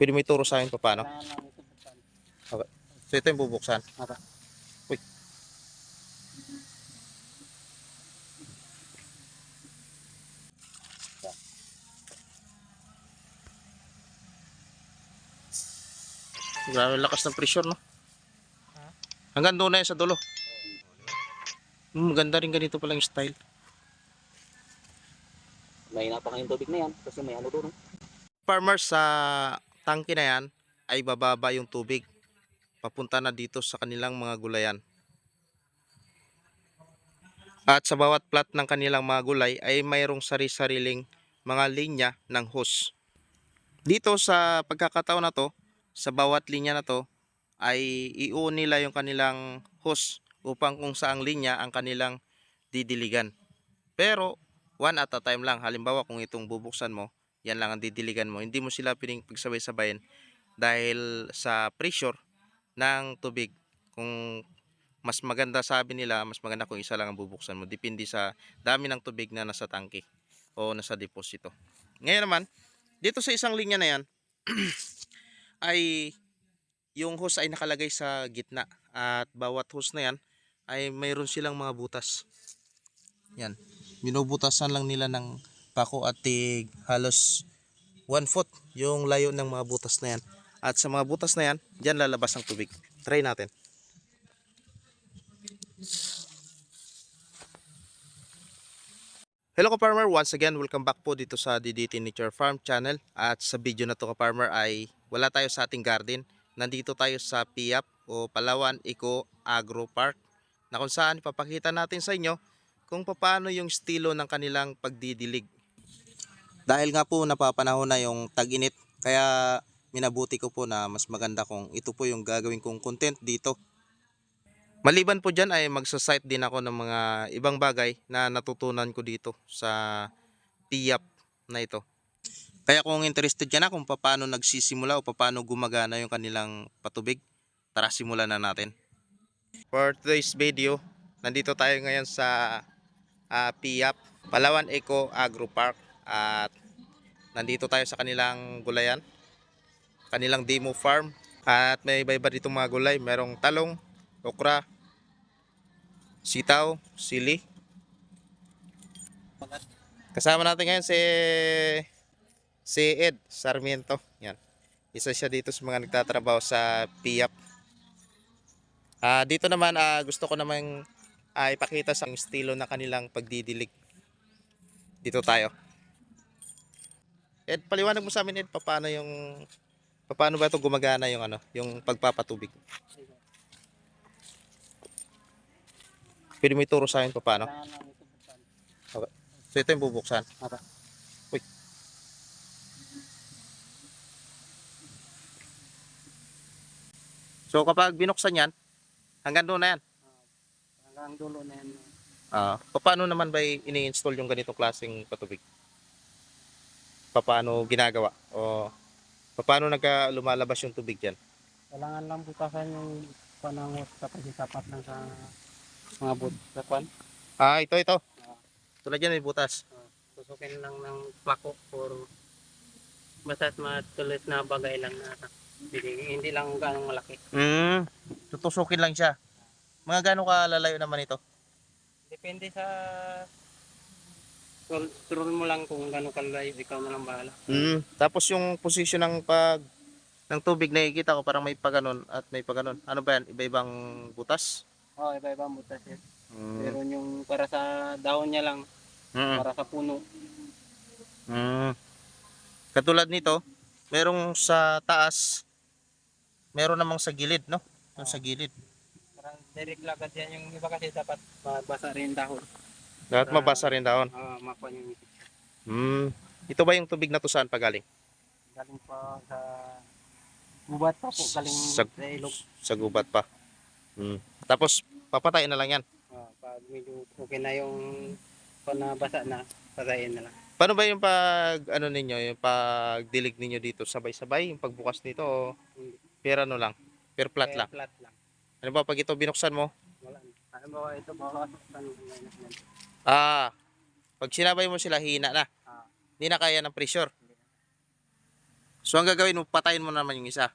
Pwede mo ituro sa akin pa paano? Buksan. So ito yung bubuksan. Uy. Grabe ang lakas ng pressure, no? Hanggang doon na yan sa dulo. Hmm, maganda rin ganito palang style. May napakain tubig na yan kasi may ano doon. Farmers sa tangke na yan ay bababa yung tubig. Papunta na dito sa kanilang mga gulayan. At sa bawat plat ng kanilang mga gulay ay mayroong sari-sariling mga linya ng hose. Dito sa pagkakataon na to, sa bawat linya na to, ay iuun nila yung kanilang hose upang kung saang linya ang kanilang didiligan. Pero one at a time lang. Halimbawa kung itong bubuksan mo, yan lang ang didiligan mo. Hindi mo sila piling pagsabay-sabayin dahil sa pressure ng tubig. Kung mas maganda sabi nila, mas maganda kung isa lang ang bubuksan mo. Depende sa dami ng tubig na nasa tangke o nasa deposito. Ngayon naman, dito sa isang linya na yan, ay yung hose ay nakalagay sa gitna at bawat hose na yan ay mayroon silang mga butas. Yan. Binubutasan lang nila ng pako at halos 1 foot yung layo ng mga butas na yan. At sa mga butas na yan, dyan lalabas ang tubig. Try natin. Hello ka-farmer, once again, welcome back po dito sa DDT Nature Farm Channel. At sa video na to ka-farmer ay wala tayo sa ating garden. Nandito tayo sa PIAP o Palawan Eco Agro Park na kung saan ipapakita natin sa inyo kung paano yung estilo ng kanilang pagdidilig. Dahil nga po napapanahon na yung tag-init, kaya minabuti ko po na mas maganda kung ito po yung gagawin kong content dito. Maliban po dyan ay magsasite din ako ng mga ibang bagay na natutunan ko dito sa PIAP na ito. Kaya kung interested ka na kung paano nagsisimula o paano gumagana yung kanilang patubig, tara simulan na natin. For today's video, nandito tayo ngayon sa uh, PIAP, Palawan Eco Agro Park at nandito tayo sa kanilang gulayan, kanilang demo farm at may iba-iba dito mga gulay, merong talong, okra, sitaw, sili. Kasama natin ngayon si si Ed Sarmiento. Yan. Isa siya dito sa mga nagtatrabaho sa PIAP. Ah, dito naman ah, gusto ko namang ah, ipakita sa estilo na kanilang pagdidilig. Dito tayo. Ed, paliwanag mo sa amin Ed, paano yung paano ba ito gumagana yung ano, yung pagpapatubig? Pwede mo ituro sa akin paano? Buksan. So ito yung bubuksan. Apa. Uy. So kapag binuksan yan, hanggang doon na yan. Hanggang dulo na yan. Ah, paano naman ba ini-install yung ganitong klaseng patubig? Paano ginagawa? O paano nagka lumalabas yung tubig diyan? Kailangan lang butasan yung panangot kapag sapat na sa mga bud sa kwan. Ah, ito ito. Ah. Tulad yan may butas. Tusukin lang ng plako or basta matulis na bagay lang na hindi, hindi lang ganong malaki. Hmm. Tutusukin lang siya. Mga gaano kalalayo naman ito? Depende sa control mo lang kung gano'ng kalayo, ikaw na lang bahala. Hmm. Tapos yung position ng pag ng tubig nakikita ko parang may paganon at may paganon. Ano ba yan? Iba-ibang butas? Oo, oh, iba-iba ang butas yan. Hmm. Meron yung para sa dahon niya lang, Hmm. para sa puno. Hmm. Katulad nito, merong sa taas, meron namang sa gilid, no? Yung sa gilid. Parang direct lagad yan. Yung iba kasi dapat mabasa rin dahon. Dapat Ah. mabasa rin daon. Ah, makuha yung Hmm. Ito ba yung tubig na to saan pagaling? galing pa sa gubat pa po, galing Sa, sa ilog. sa gubat pa. Hmm. Tapos, papatayin na lang yan. Ah, pag medyo okay na yung panabasa na, patayin na lang. Paano ba yung pag, ano ninyo, yung pagdilig ninyo dito? Sabay-sabay yung pagbukas nito o Hindi. per ano lang? Per Kaya lang? Flat lang. Ano ba, pag ito binuksan mo, Wala. Ano ba ito sa ah, pag sinabay mo sila, hina na. Hindi na kaya ng pressure. So ang gagawin mo, patayin mo naman yung isa.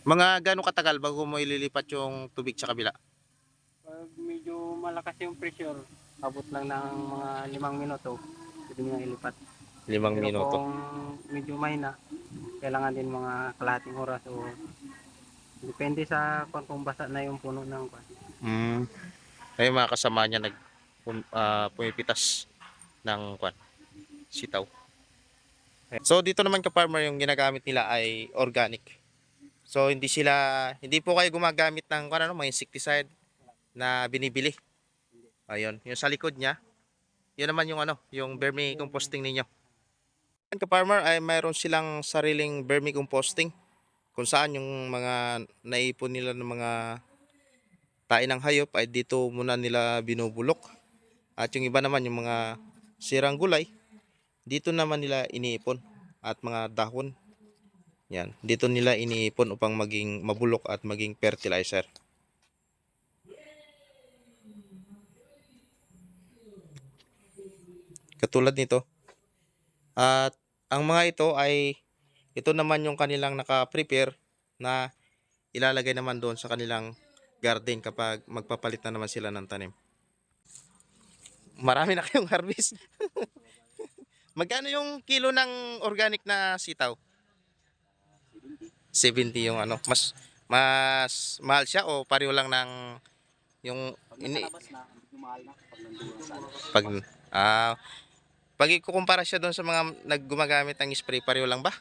Mga gano'ng katagal bago mo ililipat yung tubig sa kabila? Pag medyo malakas yung pressure, abot lang ng mga limang minuto, pwede mo ilipat. Limang Pero minuto. kung medyo mahina, kailangan din mga kalahating oras o depende sa kung, kung basa na yung puno ng kwan. Mm. Ay mga kasama niya nag ah, pumipitas ng kwan, sitaw. So dito naman ka farmer yung ginagamit nila ay organic. So hindi sila hindi po kayo gumagamit ng kwan ano, mga insecticide na binibili. Ayun, yung sa likod niya, yun naman yung ano, yung vermicomposting ninyo. Ka farmer ay mayroon silang sariling vermicomposting kung saan yung mga naipon nila ng mga tae ng hayop ay dito muna nila binubulok. At yung iba naman yung mga sirang gulay, dito naman nila iniipon at mga dahon. Yan, dito nila iniipon upang maging mabulok at maging fertilizer. Katulad nito. At ang mga ito ay ito naman yung kanilang naka-prepare na ilalagay naman doon sa kanilang garden kapag magpapalit na naman sila ng tanim. Marami na kayong harvest. Magkano yung kilo ng organic na sitaw? 70 yung ano. Mas mas mahal siya o pareho lang ng yung ini, na, mahal na pag sa pag ah pag ikukumpara siya doon sa mga naggumagamit ng spray pareho lang ba?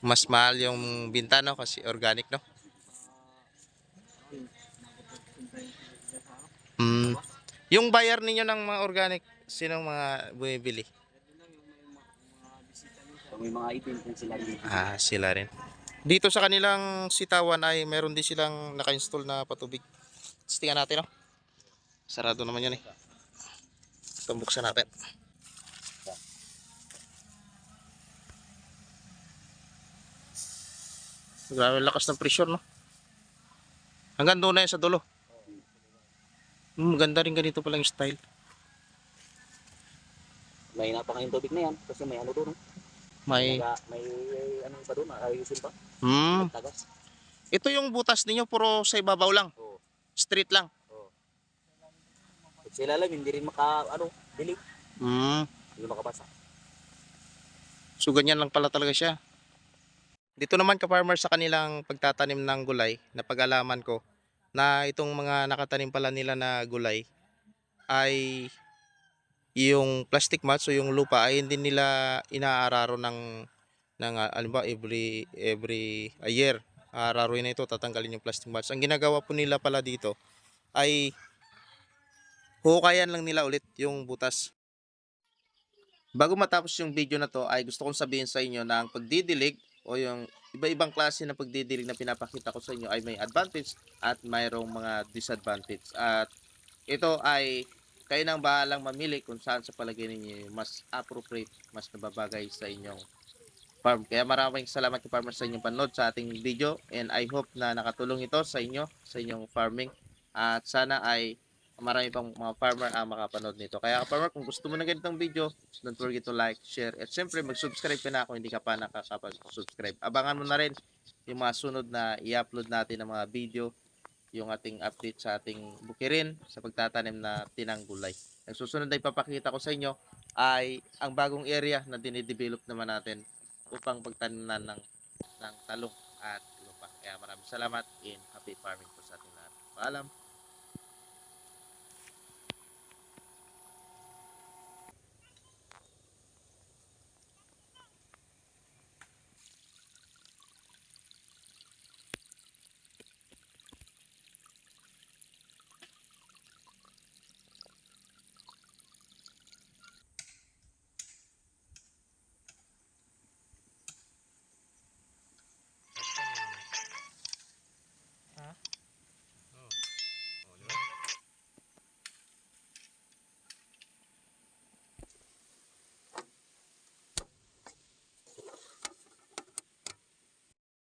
Mas mahal yung binta no kasi organic no. Mm. Yung buyer ninyo ng mga organic, sinong mga bumibili? May mga item din sila dito. Ah, sila rin. Dito sa kanilang sitawan ay meron din silang naka-install na patubig. Tingnan natin, no? Sarado naman yan eh. Ito, buksan natin. Grabe ang lakas ng pressure, no? Hanggang doon na yan sa dulo. Hmm, maganda rin ganito palang style. May napa ngayong tubig na yan kasi may ano doon. May, May, may ano pa doon, ayusin pa. hmm, ito yung butas ninyo puro sa ibabaw lang. Oo. Street lang. Pag sila lang, hindi rin maka, ano, dilig. Hmm. Hindi makabasa. So ganyan lang pala talaga siya. Dito naman ka-farmer sa kanilang pagtatanim ng gulay, na pag-alaman ko na itong mga nakatanim pala nila na gulay ay yung plastic mats o yung lupa ay hindi nila inaararo ng ng ah, ano ba every every a year. Aararuin na ito, tatanggalin yung plastic mats. Ang ginagawa po nila pala dito ay hukayan lang nila ulit yung butas Bago matapos yung video na to ay gusto kong sabihin sa inyo na ang pagdidilig o yung iba-ibang klase ng pagdidilig na pinapakita ko sa inyo ay may advantage at mayroong mga disadvantage. At ito ay kayo nang bahalang mamili kung saan sa palagay ninyo mas appropriate, mas nababagay sa inyong farm. Kaya maraming salamat kay farmer sa inyong panood sa ating video and I hope na nakatulong ito sa inyo sa inyong farming at sana ay marami pang mga farmer ang makapanood nito. Kaya farmer, kung gusto mo ng ganitong video, don't forget to like, share, at syempre mag-subscribe ka na kung hindi ka pa nakakapag-subscribe. Abangan mo na rin yung mga sunod na i-upload natin ng mga video, yung ating update sa ating bukirin sa pagtatanim na tinanggulay. Ang susunod na ipapakita ko sa inyo ay ang bagong area na dinidevelop naman natin upang pagtaniman ng, ng talong at lupa. Kaya maraming salamat and happy farming po sa ating lahat. Paalam!